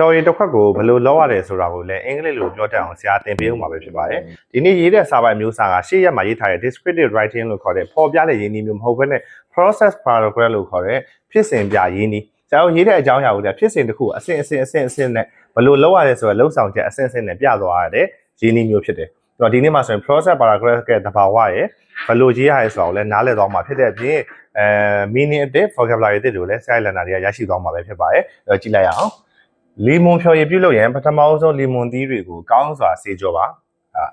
ဖြော်ရည်တစ်ခွက်ကိုဘယ်လိုလောက်ရတယ်ဆိုတာကိုလည်းအင်္ဂလိပ်လိုပြောတတ်အောင်ဆရာသင်ပေးဦးမှာပဲဖြစ်ပါတယ်ဒီနေ့ရေးတဲ့စာပိုင်မျိုးစာကရှေ့ရက်မှာရေးထားတဲ့ descriptive writing လို့ခေါ်တဲ့ပေါ်ပြတဲ့ရင်းနှီးမျိုးမဟုတ်ဘဲနဲ့ process paragraph လို့ခေါ်တဲ့ဖြစ်စဉ်ပြရင်းနှီးဆရာတို့ရေးတဲ့အကြောင်းအရာကိုလည်းဖြစ်စဉ်တစ်ခုအဆင့်အဆင့်အဆင့်အဆင့်နဲ့ဘယ်လိုလောက်ရတယ်ဆိုတော့လုံဆောင်ချက်အဆင့်အဆင့်နဲ့ပြသွားရတဲ့ရင်းနှီးမျိုးဖြစ်တယ်ဆိုတော့ဒီနေ့မှာဆိုရင် process paragraph ကတဘာဝရဲ့ဘယ်လိုရေးရလဲဆိုတာကိုလည်းနားလည်သွားမှာဖြစ်တဲ့အပြင်အဲ meaning အသစ် vocabulary အသစ်တွေကိုလည်း site learner တွေကရရှိသွားမှာပဲဖြစ်ပါတယ်အဲ့တော့ကြည့်လိုက်ရအောင် လီမွန်ဖြော်ရည်ပြုလုပ်ရင်ပထမအဆုံးလီမွန်သီးတွေကိုကောင်းစွာဆေးကြောပါအာ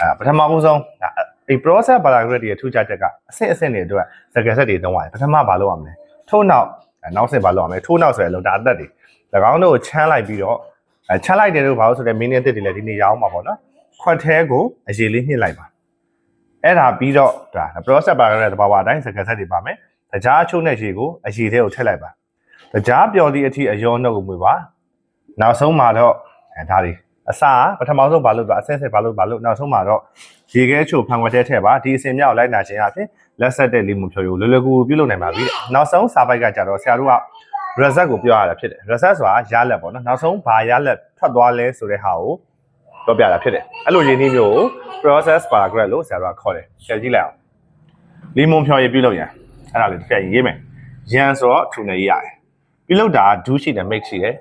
အာပထမအဆုံးဒါဒီ process paragraph တွေထူးခြားချက်ကအဆင့်အဆင့်တွေအတွက်စကားဆက်တွေသုံးရတယ်ပထမဘာလုပ်ရမလဲထို့နောက်အဲနောက်ဆက်ဘာလုပ်ရမလဲထို့နောက်ဆိုရလို့ဒါအသက်တွေ၎င်းတို့ကိုချမ်းလိုက်ပြီးတော့အဲချမ်းလိုက်တယ်လို့ဘာလို့ဆိုတဲ့ meaning အသစ်တွေလည်းဒီနေ့ရအောင်ပါပေါ့နော်ခွက်သေးကိုအရေးလေးညှစ်လိုက်ပါအဲ့ဒါပြီးတော့ဒါ process paragraph တဘာဝအတိုင်းစကားဆက်တွေပါမယ်တကြားအချို့နဲ့ရေကိုအရေးသေးကိုထည့်လိုက်ပါတကြားပျော်သည့်အထိအယောနှုတ်ကိုမွေပါ နောက်ဆုံးမှာတော့အဲဒါတွေအစာပထမဆုံးဘာလို့ဆိုအဆင့်ဆင့်ဘာလို့ဘာလို့နောက်ဆုံးမှာတော့ရေခဲချိုဖန်ခွက်ထဲထည့်ပါဒီအစင်မြောက်လိုက်နာခြင်းအပြင်လက်ဆက်တဲ့လီမွန်ဖြိုးကိုလွယ်လွယ်ကူကူပြုလုပ်နိုင်ပါပြီတဲ့နောက်ဆုံးစာပိုက်ကကြတော့ဆရာတို့က result ကိုပြောရတာဖြစ်တယ် result ဆိုတာရလက်ပေါ့နော်နောက်ဆုံးဘာရလက်ထွက်သွားလဲဆိုတဲ့ဟာကိုပြောပြတာဖြစ်တယ်အဲ့လိုရင်းနှီးမျိုးကို process paragraph လို့ဆရာတို့ကခေါ်တယ်ကြည့်ကြည့်လိုက်အောင်လီမွန်ဖြိုးရေပြုလုပ်ရင်အဲ့ဒါလေးတစ်ခါရေးမယ်ရန်ဆိုတော့ထူနေရေးရတယ်ပြုလုပ်တာ do ရှိတယ် make ရှိတယ်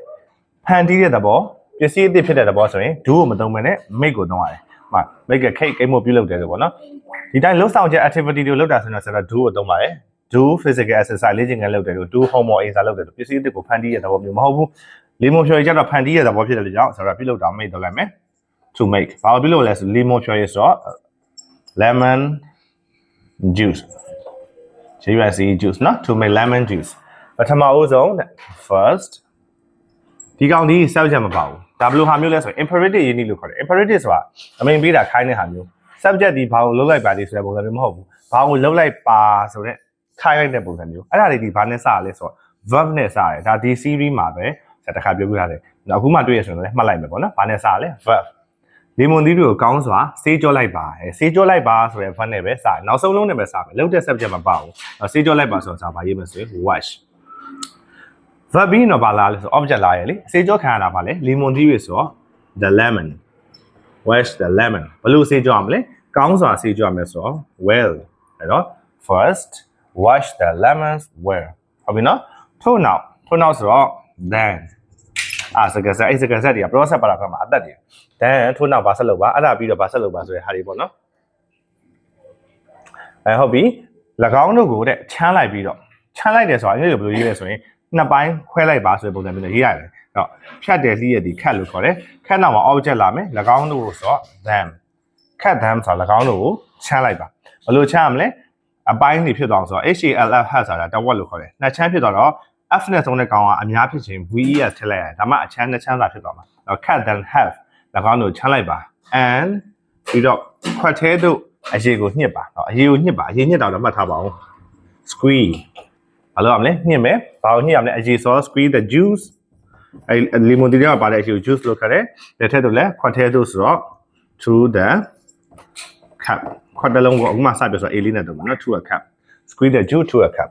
ဖန်တီးတဲ့သဘောပစ္စည်းအသစ်ဖြစ်တဲ့သဘောဆိုရင် do ကိုမသုံးဘဲနဲ့ make ကိုသုံးရတယ်။မှ make a cake ကိတ်မို့ပြုလုပ်တယ်လို့ပေါ့နော်။ဒီတိုင်းလှုပ်ဆောင်ချက် activity တွေလုပ်တာဆိုရင်တော့ဆရာက do ကိုသုံးပါတယ်။ do physical exercise လေ့ကျင့်ခန်းလုပ်တယ်လို့ do homework အင်စာလုပ်တယ်လို့ပစ္စည်းအသစ်ကိုဖန်တီးတဲ့သဘောမျိုးမဟုတ်ဘူး။လီမွန်ဖြော်ရည်ကျတော့ဖန်တီးတဲ့သဘောဖြစ်တယ်လို့ကြောင့်ဆရာကပြုလုပ်တာ make လုပ်လိုက်မယ်။ to make ဘာလို့ပြုလုပ်လဲဆိုလီမွန်ဖြော်ရည်ဆိုတော့ lemon juice JUSC juice နော် to make lemon juice ပထမဦးဆုံး first ဒီကောင်ဒီစောက်ချက်မပါဘူးဒါဘယ်လိုဟာမျိုးလဲဆိုရင် imperative ရင်းနှီးလို့ခေါ်တယ် imperative ဆိုတာအမိန်ပေးတာခိုင်းတဲ့ဟာမျိုး subject ဒီဘာကိုလုံးလိုက်ပါသေးဆိုတဲ့ပုံစံမျိုးမဟုတ်ဘူးဘာကိုလုံးလိုက်ပါဆိုတဲ့ခိုင်းလိုက်တဲ့ပုံစံမျိုးအဲ့ဒါတွေဒီဘာနဲ့စရလဲဆိုတော့ verb နဲ့စရတယ်ဒါဒီ series မှာပဲဆက်တစ်ခါပြောပြထားတယ်အခုမှတွေ့ရဆိုရင်လည်းမှတ်လိုက်မယ်ပေါ့နော်ဘာနဲ့စရလဲ verb လီမွန်သီးတွေကိုကောင်းစွာဆေးကြောလိုက်ပါအဲဆေးကြောလိုက်ပါဆိုတဲ့ verb နဲ့ပဲစတယ်နောက်ဆုံးလုံးနဲ့ပဲစမယ်လုံးတဲ့ subject မပါဘူးဆေးကြောလိုက်ပါဆိုတော့စာပါရေးမယ်ဆိုရင် wash verb ပြီးတော့ဘာလာလဲဆို object လာရလေစေကြောခံရတာပါလေ lemon သီးတွေဆိုတော့ the lemon wash the lemon ဘယ်လိုစေကြောရမလဲကောင်းစွာစေကြောရမယ်ဆိုတော့ well အဲ့တော့ first wash the lemons well ဟုတ်ပြီနော်ထို့နောက်ထို့နောက်ဆိုတော့ then အာစကားဆက်အဲ့စကားဆက်တွေက process ပါတာကမှာအသက်တွေ then ထို့နောက်ဘာဆက်လုပ်ပါအဲ့ဒါပြီးတော့ဘာဆက်လုပ်ပါဆိုတဲ့ဟာတွေပေါ့နော်အဲဟုတ်ပြီ၎င်းတို့ကိုတဲ့ချမ်းလိုက်ပြီးတော့ချမ်းလိုက်တယ်ဆိုတာအင်္ဂလိပ်လိုဘယ်လိုရေးလဲဆိုရင် နှစ်ပိုင်းခွဲလိုက်ပါဆိုတဲ့ပုံစံမျိုးနဲ့ရေးရတယ်အဲ့တော့ဖြတ်တယ်လီးရဒီခတ်လို့ခေါ်တယ်ခတ်နောက်မှာ object လာမယ်၎င်းတို့ကိုဆိုတော့ them ခတ် them ဆိုတာ၎င်းတို့ကိုချမ်းလိုက်ပါဘယ်လိုချမ်းရမလဲအပိုင်းတွေဖြစ်သွားအောင်ဆိုတော့ HALF ဟတ်ဆိုတာတဝက်လို့ခေါ်တယ်နှစ်ချမ်းဖြစ်သွားတော့ F နဲ့ဆုံးတဲ့ကောင်ကအများဖြစ်ခြင်း VES ထည့်လိုက်ရတယ်ဒါမှအချမ်းနှစ်ချမ်းသာဖြစ်သွားမှာအဲ့ cut then have ၎င်းတို့ချမ်းလိုက်ပါ and ပြီးတော့ခွက်သေးတို့အရေးကိုညှစ်ပါနော်အရေးကိုညှစ်ပါအရေးညှစ်တာတော့မှတ်ထားပါအောင် squeeze ဘာလို့ရမလဲညှစ်မယ်ဘာလို့ညှစ်ရမလဲအရေးဆို squeeze the juice အဲလီမွန်တီကပါတဲ့အရေးကို juice လို့ခေါ်တယ်လက်ထက်တို့လည်းခွက်သေးတို့ဆိုတော့ to the cup ခွက်တစ်လုံးကိုအခုမှစပြဆိုတော့ a လေးနဲ့တော့နော် to a cup squeeze the juice to a cup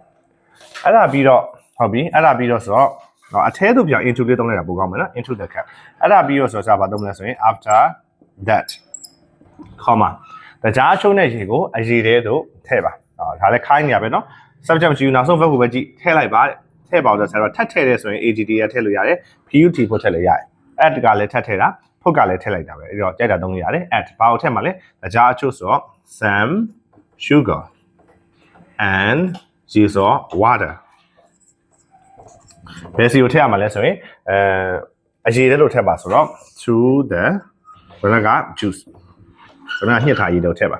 အဲ့ဒါပြီးတော့ဟုတ်ပြီအဲ့ဒါပြီးတော့ဆိုတော့တော့အထဲသို့ပြောင်း into လေးသုံးလိုက်တာပိုကောင်းမယ်နော် into the cup အဲ့ဒါပြီးတော့ဆိုတော့စာဘာသုံးမလဲဆိုရင် after that comma တကြားအချုံးတဲ့ရေကိုအရေထဲသို့ထည့်ပါဟောဒါလည်းခိုင်းနေရပဲနော် subject မရှိဘူးနောက်ဆုံး verb ကိုပဲကြည့်ထည့်လိုက်ပါတဲ့ထည့်ပါဦးဆိုတော့ထပ်ထည့်တယ်ဆိုရင် ADD ရထည့်လို့ရတယ် PUT ဖို့ထည့်လို့ရတယ် add ကလည်းထပ်ထည့်တာဖုတ်ကလည်းထည့်လိုက်တာပဲအဲ့တော့ကြိုက်တာသုံးလို့ရတယ် add ဘာကိုထည့်မှာလဲတကြားအချုံးဆိုတော့ some sugar and ရေဆိုတော့ water ဘယ်စီကိုထည့်ရမှာလဲဆိုရင်အဲအရေထဲလို့ထည့်ပါဆိုတော့ through the ဘယ်က juice ဘယ်ကညှစ်ထားရေလို့ထည့်ပါ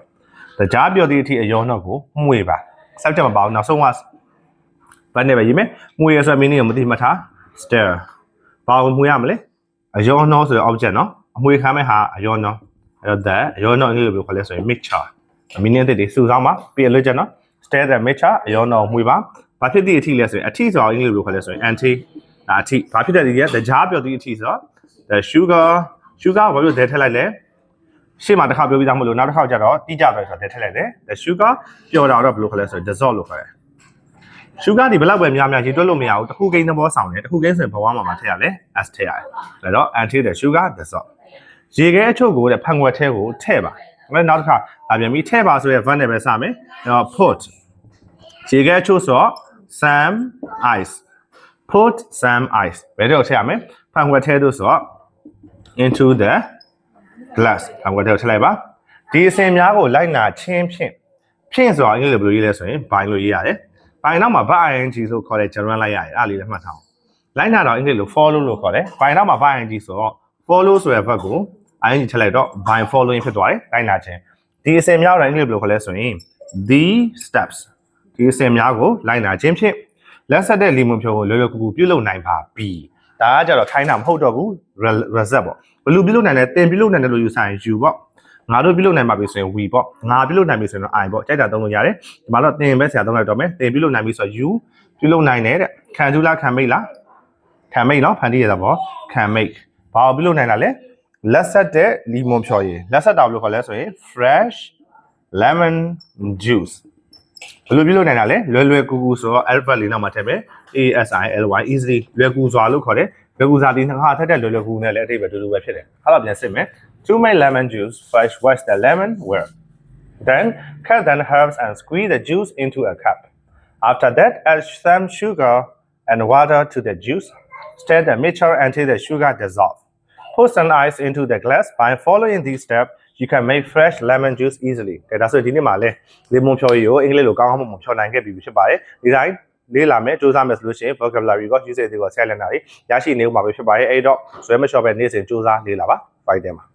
တကြားပြောသည့်အထိအယောနှောက်ကိုမှုေပါ စောက်ချက်မပါဘူးနောက်ဆုံးကဘယ်နဲ့ပဲရေးမယ်မှုရဆိုတဲ့ meaning ကိုမသိမှတ်ထား stir ဘာကိုမှုရမလဲအယောနှောဆိုတဲ့ object နော်အမွေခမ်းမဲ့ဟာအယောနှောအဲ့တော့ that အယောနှောအင်္ဂလိပ်လိုပြောခေါ်လဲဆိုရင် mixture meaning အသစ်တွေစုဆောင်းပါပြီးရလွတ်ချက်နော် stir the mixture အယောနှောမှုေပါဘာဖြစ်သည့်အထိလဲဆိုရင်အထိဆိုတော့အင်္ဂလိပ်လိုခေါ်လဲဆိုရင် anti ဒါအထိဘာဖြစ်တဲ့ဒီကတကြားပြောသည့်အထိဆိုတော့ the sugar sugar ဘာလို့ဒဲထည့်လိုက်လဲ ရှေ့မှာတစ်ခါပြောပြီးသားမလို့နောက်တစ်ခါကျတော့တိကျပဲဆိုတော့ဒဲထည့်လိုက်တယ် the sugar ပျော်တာတော့ဘယ်လိုခေါ်လဲဆိုရင် dissolve လို့ခေါ်တယ်ရှုဂါဒီဘယ်လောက်ပဲများများရေတွက်လို့မရဘူးတစ်ခုကိန်းသဘောဆောင်တယ်တစ်ခုကိန်းဆိုရင်ဘဝမှာမှာထည့်ရလဲ s ထည့်ရတယ်ဒါတော့ until the sugar dissolve ရေခဲအချို့ကိုတဲ့ဖန်ခွက်ထဲကိုထည့်ပါအဲ့နောက်တစ်ခါဒါပြန်ပြီးထည့်ပါဆိုရဲ verb နဲ့ပဲစမယ်အဲ့တော့ put ရေခဲအချို့ဆိုတော့ some ice put some ice ဘယ်တော့ထည့်ရမလဲဖန်ခွက်ထဲတို့ဆိုတော့ into the glass ဖန်ခွက်ထဲကိုထည့်လိုက်ပါဒီအစဉ်များကိုလိုက်နာချင်းဖြင့်ဖြင့်ဆိုတော့အင်္ဂလိပ်လိုဘယ်လိုရေးလဲဆိုရင် by လို့ရေးရတယ် by နောက်မှာ by ing ဆိုခေါ်တဲ့ gerund လိုက်ရတယ်အဲ့ဒါလေးလည်းမှတ်ထားအောင်လိုက်နာတော့အင်္ဂလိပ်လို follow လို့ခေါ်တယ် by နောက်မှာ by ing ဆိုတော့ follow ဆိုတဲ့ verb ကို ing ထည့်လိုက်တော့ by following ဖြစ်သွားတယ်လိုက်နာခြင်းဒီအစဉ်များတော့အင်္ဂလိပ်လိုခေါ်လဲဆိုရင် the steps ဒီအစဉ်များကိုလိုက်နာခြင်းဖြင့်လက်ဆက်တဲ့လီမွန်ဖြိုးကိုလွယ်လွယ်ကူကူပြုလုပ်နိုင်ပါပြီ ဒါကကြတော့ခိုင်းတာမဟုတ်တော့ဘူး reset ပေါ့ဘယ်လိုပြုလုပ်နိုင်လဲတင်ပြုလုပ်နိုင်တယ်လို့ယူဆိုင် you ပေါ့ငါတို့ပြုလုပ်နိုင်ပါပြီဆိုရင် we ပေါ့ငါပြုလုပ်နိုင်ပြီဆိုရင်တော့ I ပေါ့ကြိုက်တာသုံးလို့ရတယ်ဒီမှာတော့တင်ပဲဆရာသုံးလိုက်တော့မယ်တင်ပြုလုပ်နိုင်ပြီဆိုတော့ you ပြုလုပ်နိုင်တယ်တဲ့ခံသူလားခံမိတ်လားခံမိတ်နော်ဖန်တီးရတာပေါ့ခံမိတ်ဘာကိုပြုလုပ်နိုင်တာလဲလက်ဆက်တဲ့လီမွန်ဖြော်ရည်လက်ဆက်တာဘယ်လိုခေါ်လဲဆိုရင် fresh lemon juice ဘယ်လိုပြုလုပ်နိုင်တာလဲလွယ်လွယ်ကူကူဆိုတော့ alphabet လေးနောက်မှာထည့်မယ် A S I L Y easily လွယ်ကူစွာလို့ခေါ်တယ်လွယ်ကူစွာဒီနှစ်ခါထက်တဲ့လွယ်လွယ်ကူနဲ့လည်းအထိပ္ပယ်တူတူပဲဖြစ်တယ်။အဲ့တော့ပြန်စစ်မယ် To make lemon juice first wash the lemon well then cut the herbs and squeeze the juice into a cup after that add some sugar and water to the juice stir the mixture until the sugar dissolves Put some ice into the glass. By following these steps, you can make fresh lemon juice easily. ကဲဒါဆိုဒီနေ့မှာလဲလေမွန်ဖြော်ရည်ကိုအင်္ဂလိပ်လိုကောင်းကောင်းမွန်မွန်ဖြော်နိုင်ခဲ့ပြီဖြစ်ပါတယ်။ဒီတိုင်းလေးလာမယ်စူးစမ်းမယ်ဆိုလို့ရှိရင် vocabulary ကို usage တွေကိုဆက်လက်နာတွေရရှိနေဦးမှာပဲဖြစ်ပါတယ်။အဲ့တော့ဇွဲမလျှော်ပဲနေ့စဉ်စူးစမ်းလေးလာပါ။ Fight တယ်မှာ